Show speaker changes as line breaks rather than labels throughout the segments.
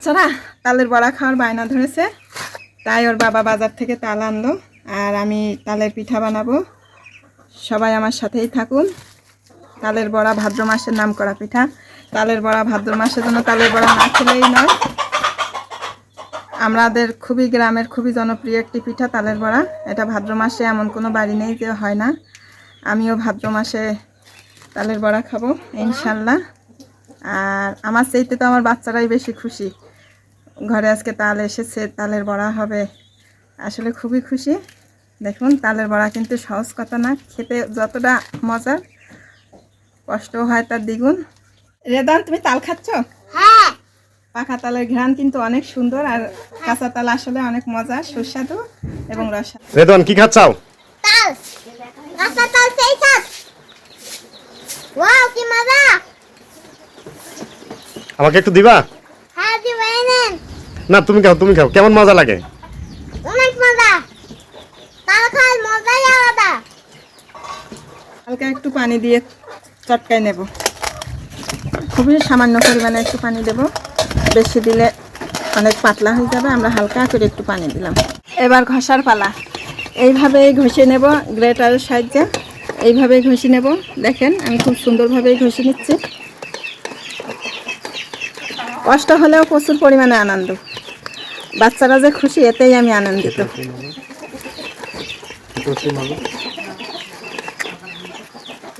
ছাড়া তালের বড়া খাওয়ার বায়না ধরেছে। তাই ওর বাবা বাজার থেকে তাল আনলো আর আমি তালের পিঠা বানাবো। সবাই আমার সাথেই থাকুন। তালের বড়া ভাদ্র মাসের নাম করা পিঠা। তালের বড়া ভাদ্র মাসের জন্য তালের বড়া না খেলেই নয়। আমাদের খুবই গ্রামের খুবই জনপ্রিয় একটি পিঠা তালের বড়া। এটা ভাদ্র মাসে এমন কোনো বাড়ি নেই যে হয় না। আমিও ভাদ্র মাসে তালের বড়া খাব, ইনশাল্লাহ। আর আমার চাইতে তো আমার বাচ্চারাই বেশি খুশি। ঘরে আজকে তাল এসেছে তালের বড়া হবে। আসলে খুবই খুশি। দেখুন তালের বড়া কিন্তু সহজ কথা না খেতে যতটা মজার কষ্টও হয় তার দ্বিগুণ। রেদান তুমি তাল খাচ্ছ?
হ্যাঁ।
পাকা তালের ঘ্রাণ কিন্তু অনেক সুন্দর আর কাঁচা তাল আসলে অনেক মজা সুস্বাদু এবং রসা
রেদন কি খাচ্ছাও
তাল। কাঁচা তাল সেই সাত ওয়াও কি মজা।
আমাকে একটু দিবা? না তুমি খাও তুমি খাও। কেমন মজা লাগে?
অনেক মজা। তাল খাওয়ার মজাই আলাদা।
হালকা একটু পানি দিয়ে চটকাই নেব। খুবই সামান্য পরিমাণে একটু পানি দেব। বেশি দিলে অনেক পাতলা হয়ে যাবে। আমরা হালকা করে একটু পানি দিলাম। এবার ঘষার পালা। এইভাবেই ঘষে নেব গ্রেটারের সাহায্যে। এইভাবেই ঘষে নেব। দেখেন আমি খুব সুন্দরভাবেই ঘষে নিচ্ছি। কষ্ট হলেও প্রচুর পরিমাণে আনন্দ। বাচ্চারা যে খুশি এতেই আমি আনন্দিত।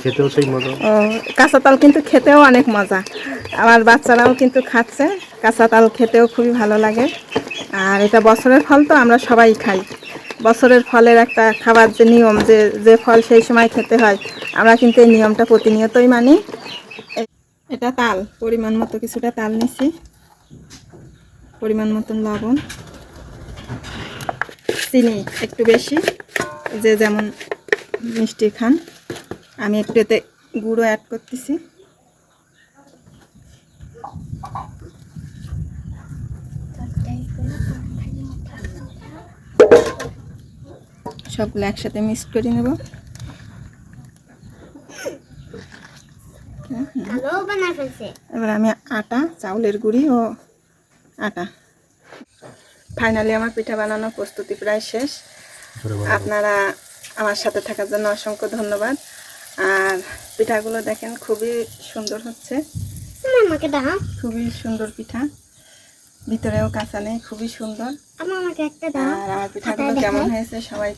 খেতেও সেই মজা।
ও কাঁচা তাল কিন্তু খেতেও অনেক মজা। আমার বাচ্চারাও কিন্তু খাচ্ছে। কাঁচা তাল খেতেও খুবই ভালো লাগে। আর এটা বছরের ফল তো আমরা সবাই খাই। বছরের ফলের একটা খাবার যে নিয়ম যে যে ফল সেই সময় খেতে হয় আমরা কিন্তু এই নিয়মটা প্রতিনিয়তই মানি। এটা তাল পরিমাণ মতো কিছুটা তাল নিছি। পরিমাণ মতন লবণ চিনি একটু বেশি যে যেমন মিষ্টি খান। আমি একটু এতে গুঁড়ো অ্যাড করতেছি। সবগুলো একসাথে মিক্স করে নেব। এবার আমি আটা চাউলের গুঁড়ি ও আটা। ফাইনালি আমার পিঠা বানানোর প্রস্তুতি প্রায় শেষ। আপনারা আমার সাথে থাকার জন্য অসংখ্য ধন্যবাদ। আর পিঠাগুলো দেখেন খুবই সুন্দর হচ্ছে।
তুমি আমাকে দাও।
খুবই সুন্দর পিঠা। ভিতরেও কাঁচা নেই খুবই সুন্দর।
আমার আমাকে একটা দাও।
আর আমার পিঠাগুলো কেমন হয়েছে সবাই